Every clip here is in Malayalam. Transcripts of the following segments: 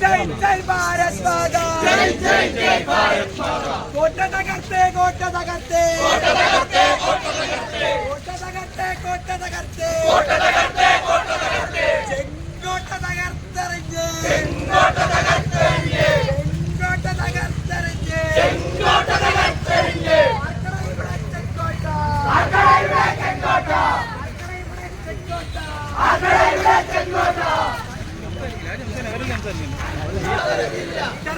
ജയ് ജയ് ഭാരത് माता ജയ് ജയ് ജയ് ഭാരത് माता കോട്ട തകർത്തേ കോട്ട തകർത്തേ കോട്ട തകർത്തേ കോട്ട തകർത്തേ കോട്ട തകർത്തേ കോട്ട തകർത്തേ കോട്ട തകർത്തേ കോട്ട തകർത്തേ ചെങ്കോട്ട. തകർത്തെറിഞ്ഞ് ചെങ്കോട്ട. തകർത്തെറിഞ്ഞ് ചെങ്കോട്ട. തകർത്തെറിഞ്ഞ് ചെങ്കോട്ട. തകർത്തെറിഞ്ഞ് ചെങ്കോട്ട ആർക്കടയുടെ ചെങ്കോട്ട ചെങ്കോട്ട ആർക്കടയുടെ ചെങ്കോട്ട പതറുകില്ല ഇടറുകില്ല തന്നെയാണ്.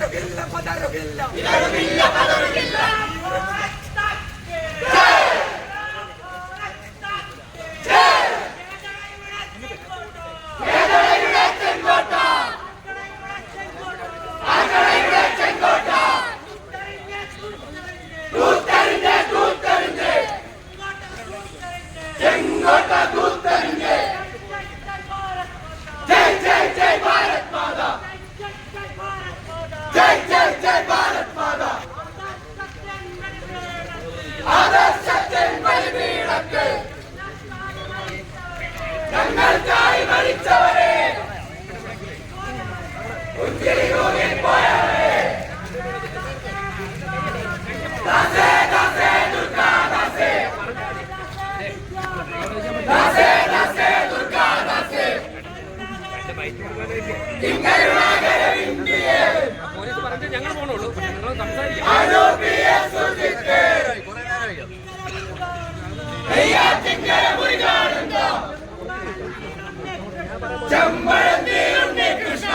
ചെമ്പഴത്തിലുണ്ണി കൃഷ്ണ.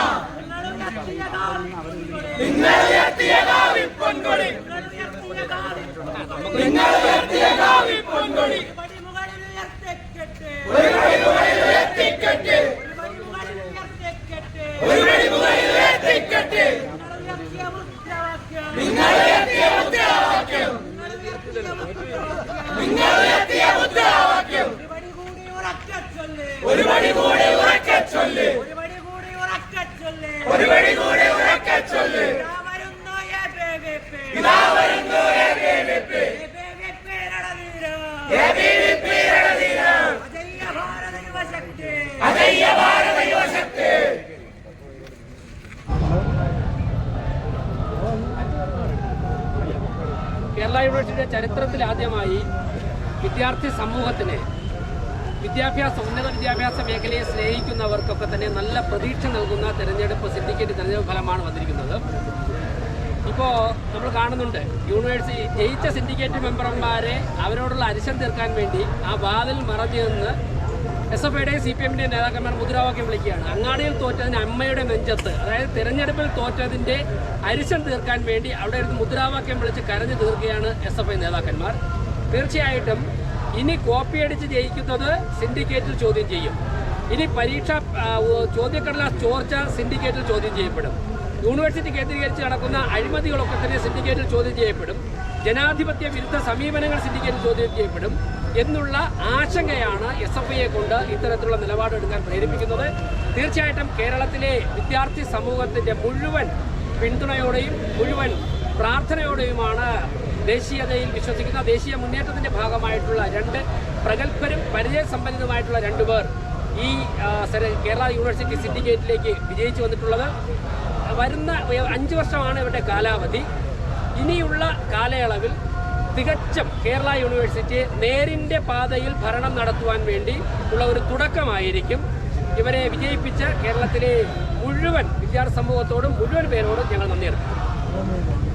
നിങ്ങൾ എത്തിയ കാവിൽ പൊൻകൊടി. നിങ്ങൾ കേരള യൂണിവേഴ്സിറ്റിയുടെ ചരിത്രത്തിലാദ്യമായി വിദ്യാർത്ഥി സമൂഹത്തിന് വിദ്യാഭ്യാസ ഉന്നത വിദ്യാഭ്യാസ മേഖലയെ സ്നേഹിക്കുന്നവർക്കൊക്കെ തന്നെ നല്ല പ്രതീക്ഷ നൽകുന്ന തെരഞ്ഞെടുപ്പ് സിൻഡിക്കേറ്റ് തെരഞ്ഞെടുപ്പ് ഫലമാണ് വന്നിരിക്കുന്നത്. ഇപ്പോൾ നമ്മൾ കാണുന്നുണ്ട് യൂണിവേഴ്സിറ്റി ജയിച്ച സിൻഡിക്കേറ്റ് മെമ്പർമാരെ അവരോടുള്ള അരിശം തീർക്കാൻ വേണ്ടി ആ വാതിൽ മറഞ്ഞു നിന്ന് എസ് എഫ് ഐയുടെയും സി പി എമ്മിന്റെയും നേതാക്കന്മാർ മുദ്രാവാക്യം വിളിക്കുകയാണ്. അങ്ങാടിയിൽ തോറ്റതിന് അമ്മയുടെ നെഞ്ചത്ത് അതായത് തിരഞ്ഞെടുപ്പിൽ തോറ്റതിന്റെ അരിശം തീർക്കാൻ വേണ്ടി അവിടെ ഇരുന്ന് മുദ്രാവാക്യം വിളിച്ച് കരഞ്ഞു തീർക്കുകയാണ് എസ് എഫ് ഐ നേതാക്കന്മാർ. തീർച്ചയായിട്ടും ഇനി കോപ്പിയടിച്ച് ജയിക്കുന്നത് സിൻഡിക്കേറ്റിൽ ചോദ്യം ചെയ്യും. ഇനി പരീക്ഷ ചോദ്യക്കടലാസ് ചോർച്ച സിൻഡിക്കേറ്റിൽ ചോദ്യം ചെയ്യപ്പെടും. യൂണിവേഴ്സിറ്റി കേന്ദ്രീകരിച്ച് നടക്കുന്ന അഴിമതികളൊക്കെ തന്നെ സിൻഡിക്കേറ്റിൽ ചോദ്യം ചെയ്യപ്പെടും. ജനാധിപത്യ വിരുദ്ധ സമീപനങ്ങൾ സിൻഡിക്കേറ്റിൽ ചോദ്യം ചെയ്യപ്പെടും. എന്നുള്ള ആശങ്കയാണ് എസ് എഫ് ഐയെ കൊണ്ട് ഇത്തരത്തിലുള്ള നിലപാടെടുക്കാൻ പ്രേരിപ്പിക്കുന്നത്. തീർച്ചയായിട്ടും കേരളത്തിലെ വിദ്യാർത്ഥി സമൂഹത്തിന്റെ മുഴുവൻ പിന്തുണയോടെയും മുഴുവൻ പ്രാർത്ഥനയോടെയുമാണ് ദേശീയതയിൽ വിശ്വസിക്കുന്ന ദേശീയ മുന്നേറ്റത്തിന്റെ ഭാഗമായിട്ടുള്ള രണ്ട് പ്രഗത്ഭരും പരിചയസമ്പന്നരുമായിട്ടുള്ള രണ്ടുപേർ ഈ കേരള യൂണിവേഴ്സിറ്റി സിൻഡിക്കേറ്റിലേക്ക് വിജയിച്ചു വന്നിട്ടുള്ളത്. വരുന്ന അഞ്ച് വർഷമാണ് ഇവരുടെ കാലാവധി. ഇനിയുള്ള കാലയളവിൽ തികച്ചും കേരള യൂണിവേഴ്സിറ്റി നേരിന്റെ പാതയിൽ ഭരണം നടത്തുവാൻ വേണ്ടി ഉള്ള ഒരു തുടക്കമായിരിക്കും. ഇവരെ വിജയിപ്പിച്ച കേരളത്തിലെ മുഴുവൻ വിദ്യാർത്ഥി സമൂഹത്തോടും മുഴുവൻ പേരോടും ഞങ്ങൾ നന്ദി അറിയിക്കുന്നു.